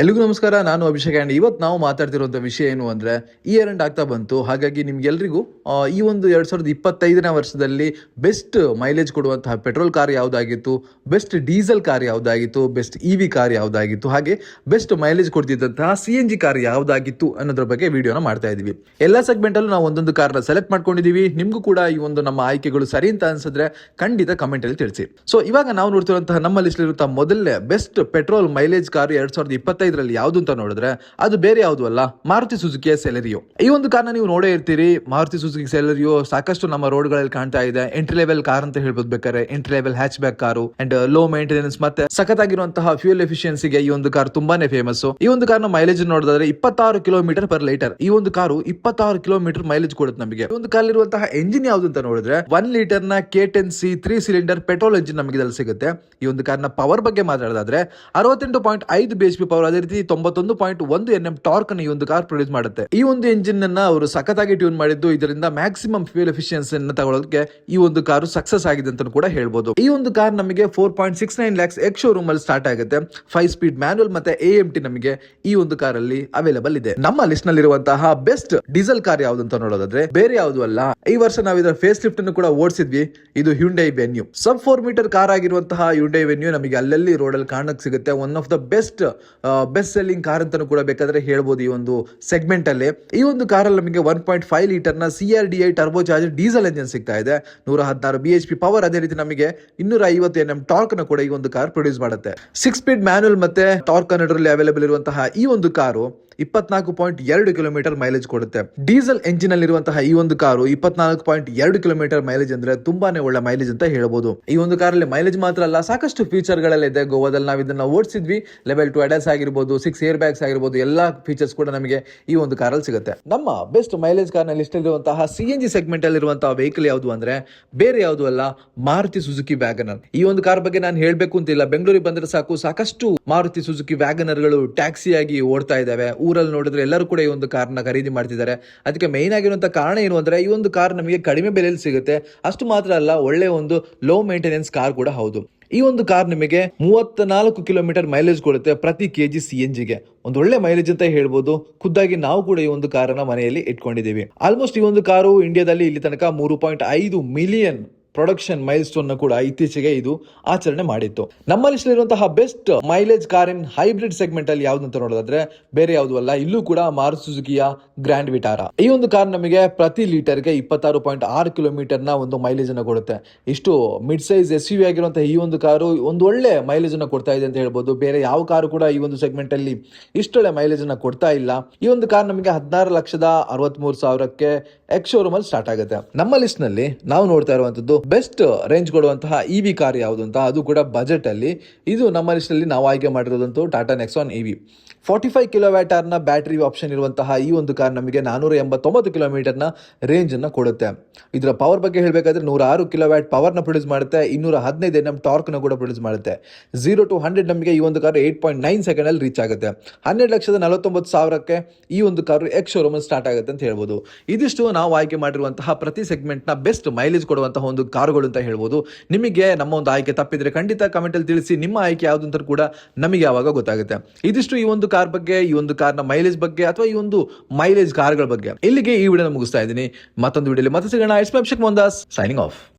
ಎಲ್ರಿಗೂ ನಮಸ್ಕಾರ, ನಾನು ಅಭಿಷೇಕ್ ಆ್ಯಂಡ್ ಇವತ್ತು ನಾವು ಮಾತಾಡ್ತಿರುವಂಥ ವಿಷಯ ಏನು ಅಂದರೆ ಇಯರ್ ಎಂಡ್ ಆಗ್ತಾ ಬಂತು. ಹಾಗಾಗಿ ನಿಮಗೆಲ್ರಿಗೂ ಈ ಒಂದು ಎರಡು ಸಾವಿರದ ಇಪ್ಪತ್ತೈದನೇ ವರ್ಷದಲ್ಲಿ ಬೆಸ್ಟ್ ಮೈಲೇಜ್ ಕೊಡುವಂತಹ ಪೆಟ್ರೋಲ್ ಕಾರ್ ಯಾವುದಾಗಿತ್ತು, ಬೆಸ್ಟ್ ಡೀಸೆಲ್ ಕಾರ್ ಯಾವುದಾಗಿತ್ತು, ಬೆಸ್ಟ್ ಇ ವಿ ಕಾರ್ ಯಾವುದಾಗಿತ್ತು, ಹಾಗೆ ಬೆಸ್ಟ್ ಮೈಲೇಜ್ ಕೊಡ್ತಿದ್ದಂತಹ ಸಿ ಎನ್ ಜಿ ಕಾರ್ ಯಾವುದಾಗಿತ್ತು ಅನ್ನೋದ್ರ ಬಗ್ಗೆ ವಿಡಿಯೋನ ಮಾಡ್ತಾ ಇದ್ದೀವಿ. ಎಲ್ಲ ಸೆಗ್ಮೆಂಟಲ್ಲೂ ನಾವು ಒಂದೊಂದು ಕಾರ್ನ ಸೆಲೆಕ್ಟ್ ಮಾಡ್ಕೊಂಡಿದ್ದೀವಿ. ನಿಮಗೂ ಕೂಡ ಈ ಒಂದು ನಮ್ಮ ಆಯ್ಕೆಗಳು ಸರಿ ಅಂತ ಅನ್ಸಿದ್ರೆ ಖಂಡಿತ ಕಮೆಂಟಲ್ಲಿ ತಿಳಿಸಿ. ಸೊ ಇವಾಗ ನಾವು ನೋಡ್ತಿರುವಂತಹ ನಮ್ಮ ಲಿಸ್ಟಲ್ಲಿರುವಂತಹ ಮೊದಲನೇ ಬೆಸ್ಟ್ ಪೆಟ್ರೋಲ್ ಮೈಲೇಜ್ ಕಾರ್ ಎರಡ್ ಸಾವಿರದ ಇಪ್ಪತ್ತೈದರಲ್ಲಿ ಯಾವುದು ಅಂತ ನೋಡಿದ್ರೆ ಅದು ಬೇರೆ ಯಾವುದು ಅಲ್ಲ ಮಾರುತಿ ಸುಜುಕಿಯ ಸೆಲೆರಿಯೋ. ಈ ಒಂದು ಕಾರ್ನ ನೀವು ನೋಡೇ ಇರ್ತೀರಿ. ಮಾರುತಿ ಸುಜುಕಿ ಸೆಲೆರಿಯೋ ಸಾಕಷ್ಟು ನಮ್ಮ ರೋಡ್ಗಳಲ್ಲಿ ಕಾಣ್ತಾ ಇದೆ. ಎಂಟ್ರಿ ಲೆವೆಲ್ ಕಾರ್ ಅಂತ ಹೇಳ್ಬೋದು ಬೇಕಾದ್ರೆ. Entry level hatchback car and low maintenance ಮತ್ತೆ ಸಖತ್ತಾಗಿರುವಂತಹ ಫ್ಯೂಲ್ ಎಫಿಷಿಯನ್ಸಿಗೆ ಈ ಒಂದು ಕಾರ್ ತುಂಬಾನೇ ಫೇಮಸ್ ಈ ಒಂದು ಕಾರ್ನ ಮೈಲೇಜ್ ನೋಡಿದ್ರೆ ಇಪ್ಪತ್ತಾರು ಕಿಲೋಮೀಟರ್ ಪರ್ ಲೀಟರ್ ಈ ಒಂದು ಕಾರು ಇಪ್ಪತ್ತಾರು ಕಿಲೋಮೀಟರ್ ಮೈಲೇಜ್ ಕೊಡುತ್ತೆ ನಮಗೆ. ಈ ಒಂದು ಇರುವಂತಹ ಎಂಜಿನ್ ಯಾವುದು ಅಂತ ನೋಡಿದ್ರೆ one ಲೀಟರ್ನ K ten C three cylinder petrol engine ನಮಗೆ ಇದ್ರಲ್ಲಿ ಸಿಗುತ್ತೆ. ಈ ಒಂದು ಕಾರ್ನ ಪವರ್ ಬಗ್ಗೆ ಮಾತಾಡೋದಾದ್ರೆ ಅರವತ್ತೆಂಟು ಪಾಯಿಂಟ್ ಐದು ಬಿ ಎಚ್ ಪಿ ಪವರ್ ಅದೇ ರೀತಿ ತೊಂಬತ್ತೊಂದು ಪಾಯಿಂಟ್ ಒಂದು ಎನ್ ಎಂ ಟಾರ್ಕ್ ಈ ಒಂದು ಕಾರ್ ಪ್ರೊಡ್ಯೂಸ್ ಮಾಡುತ್ತೆ. ಈ ಒಂದು ಎಂಜಿನ್ ಅನ್ನ ಅವರು ಸಖತ್ತಾಗಿ ಟ್ಯೂನ್ ಮಾಡಿದ್ದು ಇದರಿಂದ ಮ್ಯಾಕ್ಸಿಮಮ್ ಫ್ಯೂಲ್ ಎಫಿಷಿಯನ್ಸಿ ಅನ್ನ ತಗೊಳ್ಳೋದಕ್ಕೆ ಈ ಒಂದು ಕಾರು ಸಕ್ಸಸ್ ಆಗಿದೆ ಅಂತ ಕೂಡ ಹೇಳ್ಬೋದು. ಈ ಒಂದು ಕಾರ್ ನಮಗೆ four point six nine lakhs ex showroom ಅಲ್ಲಿ ಸ್ಟಾರ್ಟ್ ಆಗುತ್ತೆ. ಫೈವ್ ಸ್ಪೀಡ್ ಮ್ಯಾನುವಲ್ ಮತ್ತೆ ಎ ಎಂ ಟಿ ನಮಗೆ ಈ ಒಂದು ಕಾರ್ ಅಲ್ಲಿ ಅವೈಲೇಬಲ್ ಇದೆ. ನಮ್ಮ ಲಿಸ್ಟ್ ನಲ್ಲಿರುವಂತಹ ಬೆಸ್ಟ್ ಡೀಸೆಲ್ ಕಾರ್ ಯಾವ್ದು ಅಂತ ನೋಡೋದಾದ್ರೆ ಬೇರೆ ಯಾವುದು ಅಲ್ಲ. ಈ ವರ್ಷ ನಾವು ಇದರ ಫೇಸ್ ಲಿಫ್ಟ್ ಅನ್ನು ಕೂಡ ಓಡಿಸಿದ್ವಿ. ಇದು Hyundai Venue sub four metre car ಆಗಿರುವಂತಹ ಹ್ಯುಂಡೈ ವೆನ್ಯೂ ನಮಗೆ ಅಲ್ಲಲ್ಲಿ ರೋಡ್ ಅಲ್ಲಿ ಕಾಣಕ್ ಸಿಗುತ್ತೆ. One of the best best selling car ಅಂತಲೂ ಕೂಡ ಬೇಕಾದ್ರೆ ಹೇಳ್ಬೋದು ಈ ಒಂದು ಸೆಗ್ಮೆಂಟ್ ಅಲ್ಲಿ. ಈ ಒಂದು ಕಾರಲ್ಲಿ ನಮಗೆ one point five ಲೀಟರ್ನ C R D I turbo charge diesel engine ಸಿಗ್ತಾ ಇದೆ. ನೂರ ಹದಿನಾರು ಬಿ ಎಚ್ ಪಿ ಪವರ್ ಅದೇ ರೀತಿ ನಮಗೆ ಇನ್ನೂರ ಐವತ್ತು ಎನ್ ಎಂ ಟಾರ್ಕ್ನ ಕೂಡ ಈ ಒಂದು ಕಾರ್ ಪ್ರೊಡ್ಯೂಸ್ ಮಾಡುತ್ತೆ. ಸಿಕ್ಸ್ ಸ್ಪೀಡ್ ಮ್ಯಾನುವಲ್ ಮತ್ತೆ ಟಾರ್ಕ್ ಕನ್ನಡರಲ್ಲಿ ಅವೈಲೇಬಲ್ ಇರುವಂತಹ ಈ ಒಂದು ಕಾರು ಇಪ್ಪತ್ನಾಲ್ಕು ಪಾಯಿಂಟ್ ಎರಡು ಕಿಲೋಮೀಟರ್ ಮೈಲೇಜ್ ಕೊಡುತ್ತೆ. ಡೀಸೆಲ್ ಎಂಜಿನ್ ಅಲ್ಲಿ ಇರುವಂತಹ ಈ ಒಂದು ಕಾರು ಇಪ್ಪತ್ನಾಲ್ಕು ಪಾಯಿಂಟ್ ಎರಡು ಕಿಲೋಮೀಟರ್ ಮೈಲೇಜ್ ಅಂದ್ರೆ ತುಂಬಾನೇ ಒಳ್ಳೆ ಮೈಲೇಜ್ ಅಂತ ಹೇಳಬಹುದು ಈ ಒಂದು ಕಾರಲ್ಲಿ ಮೈಲೇಜ್ ಮಾತ್ರ ಅಲ್ಲ, ಸಾಕಷ್ಟು ಫೀಚರ್ ಇದೆ ಗೋವಾದಲ್ಲಿ ನಾವು ಇದನ್ನ ಓಡಿಸಿದ್ವಿ. ಲೆವೆಲ್ ಟು ಅಡಸ್ ಆಗಿರ್ಬೋದು ಸಿಕ್ಸ್ ಏರ್ ಬ್ಯಾಗ್ಸ್ ಆಗಿರ್ಬೋದು, ಎಲ್ಲಾ ಫೀಚರ್ಸ್ ಕೂಡ ನಮಗೆ ಈ ಒಂದು ಕಾರಲ್ಲಿ ಸಿಗುತ್ತೆ. ನಮ್ಮ ಬೆಸ್ಟ್ ಮೈಲೇಜ್ ಕಾರ್ ಲಿಸ್ಟ್ ಇರುವಂತಹ ಸಿ ಎನ್ ಜಿ ಸೆಗ್ಮೆಂಟ್ ಅಲ್ಲಿರುವಂತಹ ವೆಹಿಕಲ್ ಯಾವುದು ಅಂದ್ರೆ ಬೇರೆ ಯಾವುದು ಅಲ್ಲ, ಮಾರುತಿ ಸುಜುಕಿ ವ್ಯಾಗನರ್ ಈ ಒಂದು ಕಾರ್ ಬಗ್ಗೆ ನಾನು ಹೇಳಬೇಕು ಅಂತಿಲ್ಲ. ಬೆಂಗಳೂರಿಗೆ ಬಂದ್ರೆ ಸಾಕು, ಸಾಕಷ್ಟು ಮಾರುತಿ ಸುಜುಕಿ ವ್ಯಾಗನರ್ಗಳು ಟ್ಯಾಕ್ಸಿ ಆಗಿ ಓಡ್ತಾ ಇದಾವೆ. ಊರಲ್ಲಿ ನೋಡಿದ್ರೆ ಎಲ್ಲರೂ ಕೂಡ ಈ ಒಂದು ಕಾರ್ನ ಖರೀದಿ ಮಾಡ್ತಿದ್ದಾರೆ. ಅದಕ್ಕೆ ಮೇನ್ ಆಗಿರುವಂತ ಕಾರಣ ಏನು ಅಂದ್ರೆ ಈ ಒಂದು ಕಾರ್ ನಮಗೆ ಕಡಿಮೆ ಬೆಲೆಯಲ್ಲಿ ಸಿಗುತ್ತೆ. ಅಷ್ಟು ಮಾತ್ರ ಅಲ್ಲ, ಒಳ್ಳೆ ಒಂದು ಲೋ ಮೇಂಟೆನೆನ್ಸ್ ಕಾರ್ ಕೂಡ ಹೌದು. ಈ ಒಂದು ಕಾರ್ ನಿಮಗೆ ಮೂವತ್ತ ನಾಲ್ಕು ಕಿಲೋಮೀಟರ್ ಮೈಲೇಜ್ ಕೊಡುತ್ತೆ ಪ್ರತಿ ಕೆಜಿ ಸಿ ಎನ್ ಜಿಗೆ ಒಂದು ಒಳ್ಳೆ ಮೈಲೇಜ್ ಅಂತ ಹೇಳ್ಬೋದು. ಖುದ್ದಾಗಿ ನಾವು ಕೂಡ ಈ ಒಂದು ಕಾರನ್ನ ಮನೆಯಲ್ಲಿ ಇಟ್ಕೊಂಡಿದ್ದೀವಿ. ಆಲ್ಮೋಸ್ಟ್ ಈ ಒಂದು ಕಾರು ಇಂಡಿಯಾದಲ್ಲಿ ಇಲ್ಲಿ ತನಕ ಮೂರು ಪಾಯಿಂಟ್ ಐದು ಮಿಲಿಯನ್ ಪ್ರೊಡಕ್ಷನ್ ಮೈಲ್ ಸ್ಟೋನ್ ಕೂಡ ಇತ್ತೀಚೆಗೆ ಇದು ಆಚರಣೆ ಮಾಡಿತ್ತು. ನಮ್ಮ ಇರುವಂತಹ best mileage car in hybrid segment ಅಲ್ಲಿ ಯಾವ್ದು ಅಂತ ನೋಡೋದಾದ್ರೆ ಬೇರೆ ಯಾವುದು ಅಲ್ಲ, ಇಲ್ಲೂ ಕೂಡ ಮಾರು ಸುಜುಕಿಯ ಗ್ರ್ಯಾಂಡ್ ವಿಟಾರ ಈ ಒಂದು ಕಾರ್ ನಮಗೆ ಪ್ರತಿ ಲೀಟರ್ಗೆ ಇಪ್ಪತ್ತಾರು ಪಾಯಿಂಟ್ ಆರು ಕಿಲೋಮೀಟರ್ನ ಒಂದು ಮೈಲೇಜ್ ಅನ್ನು ಕೊಡುತ್ತೆ. ಇಷ್ಟು ಮಿಡ್ ಸೈಜ್ ಎಸ್ ಯು ಆಗಿರುವಂತಹ ಈ ಒಂದು ಕಾರು ಒಂದು ಒಳ್ಳೆ ಮೈಲೇಜ್ ಅನ್ನು ಕೊಡ್ತಾ ಇದೆ ಅಂತ ಹೇಳ್ಬೋದು. ಬೇರೆ ಯಾವ ಕಾರು ಕೂಡ ಈ ಒಂದು ಸೆಗ್ಮೆಂಟ್ ಅಲ್ಲಿ ಇಷ್ಟೊಳ್ಳೆ ಮೈಲೇಜ್ ಅನ್ನು ಕೊಡ್ತಾ ಇಲ್ಲ. ಈ ಒಂದು ಕಾರ್ ನಮಗೆ ಹದಿನಾರು ಲಕ್ಷದ ಅರವತ್ಮೂರು ಸಾವಿರಕ್ಕೆ ಎಕ್ಸ್ ಶೋರೂಮ್ ಅಲ್ಲಿ ಸ್ಟಾರ್ಟ್ ಆಗುತ್ತೆ. ನಮ್ಮ ಲಿಸ್ಟ್ನಲ್ಲಿ ನಾವು ನೋಡ್ತಾ ಇರುವಂತದ್ದು ಬೆಸ್ಟ್ ರೇಂಜ್ ಕೊಡುವಂತಹ ಇ ವಿ ಕಾರ್ ಯಾವುದು ಅಂತ ಅದು ಕೂಡ ಬಜೆಟ್ ಅಲ್ಲಿ ಇದು ನಮ್ಮ ಲಿಸ್ಟ್ ಅಲ್ಲಿ ನಾವು ಆಯ್ಕೆ ಮಾಡಿರೋದಂತೂ Tata Nexon E V forty five kilo ನ ಬ್ಯಾಟರಿ ಆಪ್ಷನ್ ಇರುವಂತಹ ಈ ಒಂದು ಕಾರ್ ನಮಗೆ ನಾನೂರ ಎಂಬತ್ತೊಂಬತ್ತು ಕಿಲೋಮೀಟರ್ನ ರೇಂಜ್ ಅನ್ನ ಕೊಡುತ್ತೆ. ಇದರ ಪವರ್ ಬಗ್ಗೆ ಹೇಳಬೇಕಾದ್ರೆ ನೂರ ಆರು ಕಿಲೋ ವ್ಯಾಟ್ ಪವರ್ನ ಪ್ರೊಡ್ಯೂಸ್ ಮಾಡುತ್ತೆ, ಇನ್ನೂರ ಹದಿನೈದು ಎನ್ ಎಂ ಟಾರ್ಕ್ನ ಕೂಡ ಪ್ರೊಡ್ಯೂಸ್ ಮಾಡುತ್ತೆ. ಝೀರೋ ಟು ಹಂಡ್ರೆಡ್ ನಮಗೆ ಈ ಒಂದು car eight point nine second ಅಲ್ಲಿ ರೀಚ್ ಆಗುತ್ತೆ. ಹನ್ನೆರಡು ಲಕ್ಷದ ನಲವತ್ತೊಂಬತ್ತು ಸಾವಿರಕ್ಕೆ ಈ ಒಂದು ಕಾರು ಎಕ್ಸ್ ಶೋರೂಮ್ ಸ್ಟಾರ್ಟ್ ಆಗುತ್ತೆ ಅಂತ ಹೇಳ್ಬೋದು. ಇದಿಷ್ಟು ನಾವು ಆಯ್ಕೆ ಮಾಡಿರುವಂತಹ ಪ್ರತಿ ಸೆಗ್ಮೆಂಟ್ನ ಬೆಸ್ಟ್ ಮೈಲೇಜ್ ಕೊಡುವಂತಹ ಒಂದು ಕಾರುಗಳು ಅಂತ ಹೇಳ್ಬೋದು. ನಿಮಗೆ ನಮ್ಮ ಒಂದು ಆಯ್ಕೆ ತಪ್ಪಿದ್ರೆ ಖಂಡಿತ ಕಮೆಂಟಲ್ಲಿ ತಿಳಿಸಿ, ನಿಮ್ಮ ಆಯ್ಕೆ ಯಾವುದು ಅಂತ ಕೂಡ ನಮಗೆ ಯಾವಾಗ ಗೊತ್ತಾಗುತ್ತೆ. ಇದಿಷ್ಟು ಈ ಒಂದು ಕಾರ್ ಬಗ್ಗೆ, ಈ ಒಂದು ಕಾರ್ನ ಮೈಲೇಜ್ ಬಗ್ಗೆ ಅಥವಾ ಈ ಒಂದು ಮೈಲೇಜ್ ಕಾರ್ಗಳ ಬಗ್ಗೆ. ಇಲ್ಲಿಗೆ ಈ ವಿಡಿಯೋ ಮುಗಿಸ್ತಾ ಇದ್ದೀನಿ. ಮತ್ತೊಂದು ವಿಡಿಯೋಲಿ ಮತ್ತೆ ಸಿಗೋಣ. It's Abhishek Mondas signing off